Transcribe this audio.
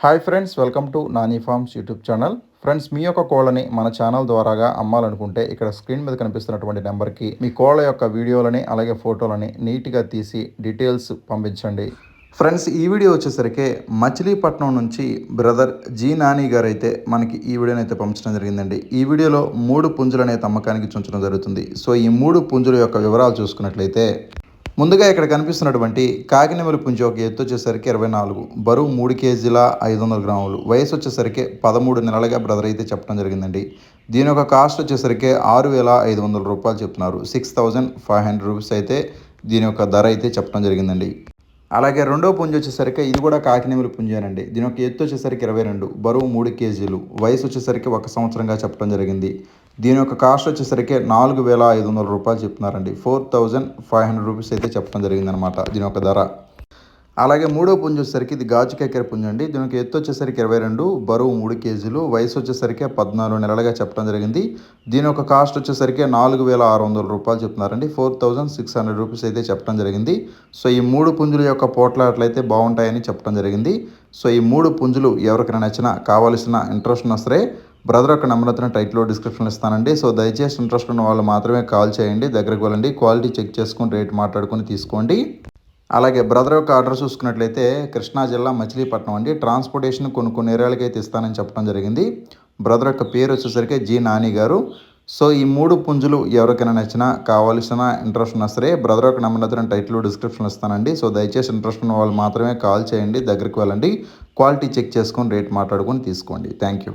Hi friends welcome to Nani farms YouTube channel friends మీ యొక్క కోళ్ళని మన ఛానల్ ద్వారాగా అమ్మాలనుకుంటే ఇక్కడ స్క్రీన్ మీద కనిపిస్తున్నటువంటి నెంబర్కి మీ కోళ్ళ యొక్క వీడియోలని అలాగే ఫోటోలని నీట్గా తీసి డీటెయిల్స్ పంపించండి. ఫ్రెండ్స్ ఈ వీడియో వచ్చేసరికి మచిలీపట్నం నుంచి బ్రదర్ జీ నాని గారు అయితే మనకి ఈ వీడియోని అయితే పంపించడం జరిగిందండి. ఈ వీడియోలో మూడు పుంజులు అనేది అమ్మకానికి చుంచడం జరుగుతుంది. సో ఈ మూడు పుంజుల యొక్క వివరాలు చూసుకున్నట్లయితే ముందుగా ఇక్కడ కనిపిస్తున్నటువంటి కాకినెమలి పుంజ ఒక ఎత్తు వచ్చేసరికి ఇరవై నాలుగు బరువు మూడు కేజీల ఐదు వందల గ్రాములు వయసు వచ్చేసరికి పదమూడు నెలలుగా బ్రదర్ అయితే చెప్పడం జరిగిందండి. దీని యొక్క కాస్ట్ వచ్చేసరికి ఆరు వేల ఐదు వందల రూపాయలు చెప్తున్నారు. Six thousand five hundred rupees అయితే దీని యొక్క ధర అయితే చెప్పడం జరిగిందండి. అలాగే రెండో పుంజ వచ్చేసరికి ఇది కూడా కాకినెమిలి పుంజేనండి దీని యొక్క ఎత్తు వచ్చేసరికి ఇరవై రెండు బరువు మూడు కేజీలు వయసు వచ్చేసరికి ఒక సంవత్సరంగా చెప్పడం జరిగింది. దీని యొక్క కాస్ట్ వచ్చేసరికి నాలుగు వేల ఐదు వందల రూపాయలు చెప్తున్నారండి. Four thousand five hundred rupees అయితే చెప్పడం జరిగిందనమాట దీని యొక్క ధర. అలాగే మూడో పుంజ్ వచ్చేసరికి ఇది గాజు కేకర పుంజు అండి. దీనికి ఎత్తు వచ్చేసరికి ఇరవై రెండు బరువు మూడు కేజీలు వయసు వచ్చేసరికి పద్నాలుగు నెలలుగా చెప్పడం జరిగింది. దీని యొక్క కాస్ట్ వచ్చేసరికి నాలుగు వేల ఆరు వందల రూపాయలు చెప్తున్నారండి. Four thousand six hundred rupees అయితే చెప్పడం జరిగింది. సో ఈ మూడు పుంజుల యొక్క పోట్లాట్లయితే బాగుంటాయని చెప్పడం జరిగింది. సో ఈ మూడు పుంజులు ఎవరికైనా నచ్చినా కావాల్సిన ఇంట్రెస్ట్ ఉన్నా సరే బ్రదర్ ఒక నెంబర్ అతను టైట్లో డిస్క్రిప్షన్లో ఇస్తానండి. సో దయచేసి ఇంట్రెస్ట్ ఉన్న వాళ్ళు మాత్రమే కాల్ చేయండి. దగ్గరకు వెళ్ళండి. క్వాలిటీ చెక్ చేసుకుని రేట్ మాట్లాడుకొని తీసుకోండి. అలాగే బ్రదర్ యొక్క ఆర్డర్ చూసుకున్నట్లయితే కృష్ణా జిల్లా మచిలీపట్నం అండి. ట్రాన్స్పోర్టేషన్ కొన్ని కొన్ని ఏరియాలకి అయితే ఇస్తానని చెప్పడం జరిగింది. బ్రదర్ యొక్క పేరు వచ్చేసరికి జి నాని గారు. సో ఈ మూడు పుంజులు ఎవరికైనా నచ్చినా కావాల్సిన ఇంట్రెస్ట్ ఉన్నా సరే బ్రదర్ ఒక నెంబర్ అయితే టైటిల్ డిస్క్రిప్షన్ ఇస్తానండి. సో దయచేసి ఇంట్రెస్ట్ ఉన్న వాళ్ళు మాత్రమే కాల్ చేయండి. దగ్గరికి వెళ్ళండి. క్వాలిటీ చెక్ చేసుకొని రేట్ మాట్లాడుకొని తీసుకోండి. Thank you.